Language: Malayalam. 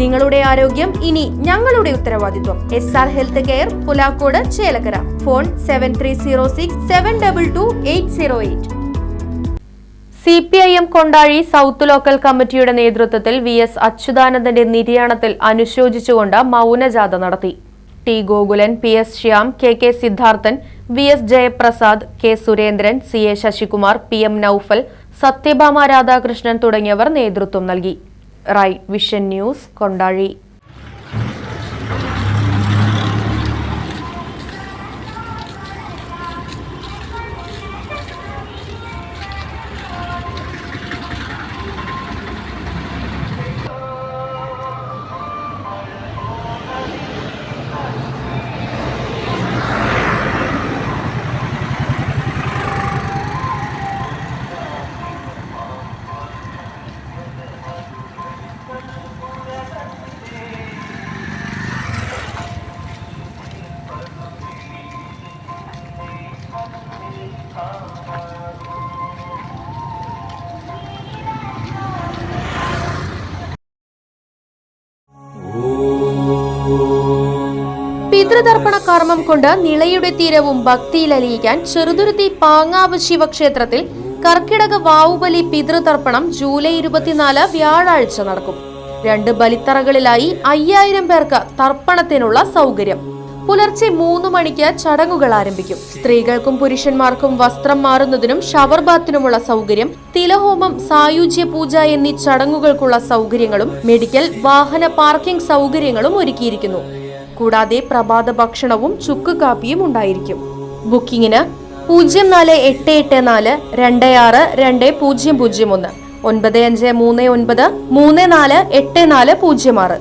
നിങ്ങളുടെ ആരോഗ്യം ഇനി ഞങ്ങളുടെ ഉത്തരവാദിത്വം. S R health care Pulakode Chelakkara. Phone seven three zero six seven double two eight zero eight C P I M Kondazhy south local committee നേതൃത്വത്തിൽ വി എസ് അച്യുതാനന്ദന്റെ നിര്യാണത്തിൽ അനുശോചിച്ചുകൊണ്ട് മൗനജാഥ നടത്തി. T Gokulan P S Shyam K K Siddharthan V S Jayaprasad K Surendran C A Sasikumar P M Noufal Sathyabhama Radhakrishnan തുടങ്ങിയവർ നേതൃത്വം നൽകി. റൈറ്റ് വിഷൻ ന്യൂസ് കൊണ്ടാഴി പിതൃതർപ്പണ കർമ്മം കൊണ്ട് നിളയുടെ തീരവും ഭക്തിയിലലിയിക്കാൻ ചെറുതുരുത്തി പാങ്ങാവ് ശിവക്ഷേത്രത്തിൽ കർക്കിടക വാവുബലി പിതൃതർപ്പണം ജൂലൈ ഇരുപത്തിനാല് വ്യാഴാഴ്ച നടക്കും. രണ്ട് ബലിത്തറകളിലായി അയ്യായിരം പേർക്ക് തർപ്പണത്തിനുള്ള സൗകര്യം. പുലർച്ചെ മൂന്ന് മണിക്ക് ചടങ്ങുകൾ ആരംഭിക്കും. സ്ത്രീകൾക്കും പുരുഷന്മാർക്കും വസ്ത്രം മാറുന്നതിനും ഷവർ ബാത്തിനുമുള്ള സൗകര്യം തിലഹോമം സായുജ്യ പൂജ എന്നീ ചടങ്ങുകൾക്കുള്ള സൗകര്യങ്ങളും മെഡിക്കൽ വാഹന പാർക്കിംഗ് സൗകര്യങ്ങളും ഒരുക്കിയിരിക്കുന്നു. കൂടാതെ പ്രഭാത ഭക്ഷണവും ചുക്ക് കാപ്പിയും ഉണ്ടായിരിക്കും. ബുക്കിംഗിന് പൂജ്യം നാല് എട്ട് എട്ട് നാല് രണ്ട് ആറ് രണ്ട് പൂജ്യം പൂജ്യം ഒന്ന് ഒൻപത് അഞ്ച് മൂന്ന് ഒൻപത് മൂന്ന് നാല് എട്ട് നാല് പൂജ്യം ആറ്.